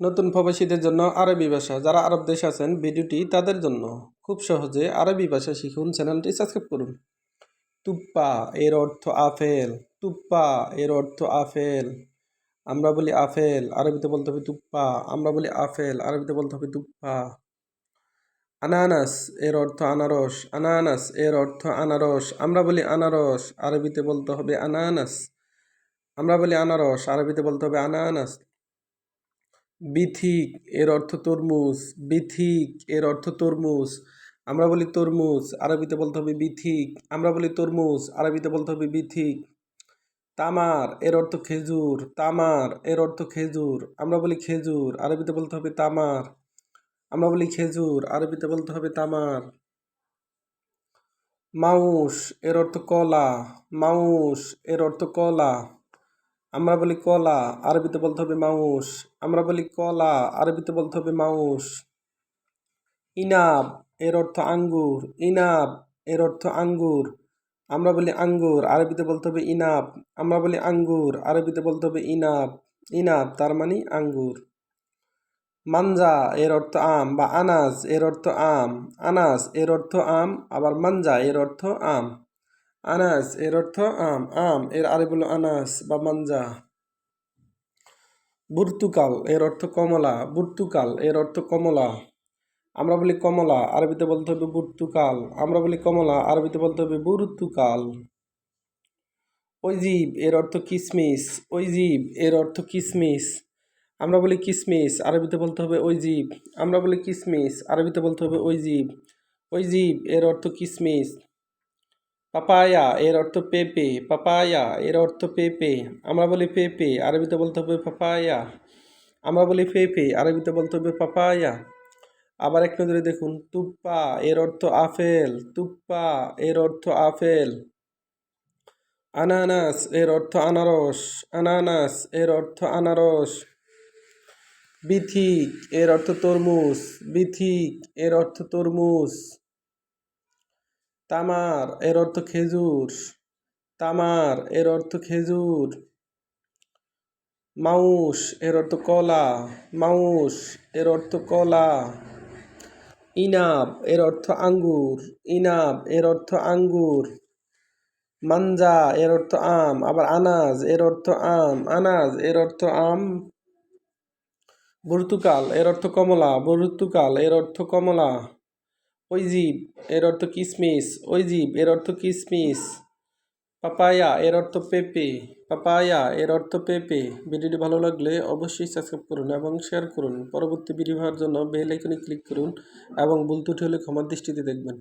নতুন প্রবাসীদের জন্য আরবি ভাষা। যারা আরব দেশে আছেন, ভিডিওটি তাদের জন্য। খুব সহজে আরবি ভাষা শিখুন, চ্যানেলটি সাবস্ক্রাইব করুন। তুপ্পা, এর অর্থ আপেল। তুপ্পা, এর অর্থ আপেল। আমরা বলি আপেল, আরবিতে বলতে হবে তুপ্পা। আমরা বলি আপেল, আরবিতে বলতে হবে তুপ্পা। আনানাস, এর অর্থ আনারস। আনানাস, এর অর্থ আনারস। আমরা বলি আনারস, আরবিতে বলতে হবে আনানাস। আমরা বলি আনারস, আরবিতে বলতে হবে আনানাস। বিথিক, এর অর্থ তরমুজ, বিথিক, এর অর্থ তরমুজ। আমরা বলি তরমুজ, আরবিতে বলতে হবে বিথিক। আমরা বলি তরমুজ, আরবিতে বলতে হবে বিথিক। তামার, এর অর্থ খেজুর। তামার, এর অর্থ খেজুর। আমরা বলি খেজুর, আরবিতে বলতে হবে তামার। আমরা বলি খেজুর, আরবিতে বলতে হবে তামার। মাউস, এর অর্থ কলা। মাউস, এর অর্থ কলা। আমরা বলি কলা, আরবিতে বলতে হবে মাউস। আমরা বলি কলা, আরবিতে বলতে হবে মাউস। ইনাব, এর অর্থ আঙ্গুর। ইনাব, এর অর্থ আঙ্গুর। আমরা বলি আঙ্গুর, আরবিতে বলতে হবে ইনাব। আমরা বলি আঙ্গুর, আরবিতে বলতে হবে ইনাব। ইনাব, তার মানে আঙ্গুর। মাঞ্জা এর অর্থ আম বা আনাজ, এর অর্থ আম। আনাজ, এর অর্থ আম, আবার মাঞ্জা এর অর্থ আম। আনাস, এর অর্থ আম আম, এর আরে বলো আনাস বা মাঞ্জা বুর্তুকাল, এর অর্থ কমলা, বুর্তুকাল, এর অর্থ কমলা। আমরা বলি কমলা, আরবিতে বলতে হবে বুর্তুকাল। আমরা বলি কমলা, আরবিতে বলতে হবে বুর্তুকাল। ওইজিব, এর অর্থ কিসমিস, ওইজিব, এর অর্থ কিসমিস। আমরা বলি কিসমিস, আরবিতে বলতে হবে ওইজিব। আমরা বলি কিসমিস, আরবিতে বলতে হবে ওইজিব। ওইজিব, এর অর্থ কিসমিস। পাপায়া, এর অর্থ পেপে, পাপায়া, এর অর্থ পেপে। আমরা বলি পেপে, আরবিতে বলতে হবে পাপায়া। আমরা বলি পেপে, আরবিতে বলতে হবে পাপায়া। আবার এক নজরে দেখুন, তুপ্পা, এর অর্থ আপেল, তুপ্পা, এর অর্থ আপেল। আনানাস, এর অর্থ আনারস, আনানাস, এর অর্থ আনারস। বিথিক, এর অর্থ তরমুজ, বিথিক, এর অর্থ তরমুজ। তামার এর অর্থ খেজুর তামার এর অর্থ খেজুর মাউস এর অর্থ কলা মাউস এর অর্থ কলা ইনাব এর অর্থ আঙ্গুর ইনাব এর অর্থ আঙ্গুর মাঞ্জা এর অর্থ আম আবার আনাজ এর অর্থ আম আনাজ এর অর্থ আম বর্তুকাল এর অর্থ কমলা বর্তুকাল এর অর্থ কমলা ওইজিব এর অর্থ কিসমিস। ওই জীব এর অর্থ কিসমিস। পাপায়া, এর অর্থ পেপে। পাপায়া, এর অর্থ পেপে। ভিডিওটি ভালো লাগলে অবশ্যই সাবস্ক্রাইব করুন এবং শেয়ার করুন। পরবর্তী ভিডিও হওয়ার জন্য বেল আইকনে ক্লিক করুন এবং ভুল ত্রুটি হলে ক্ষমার দৃষ্টিতে দেখবেন।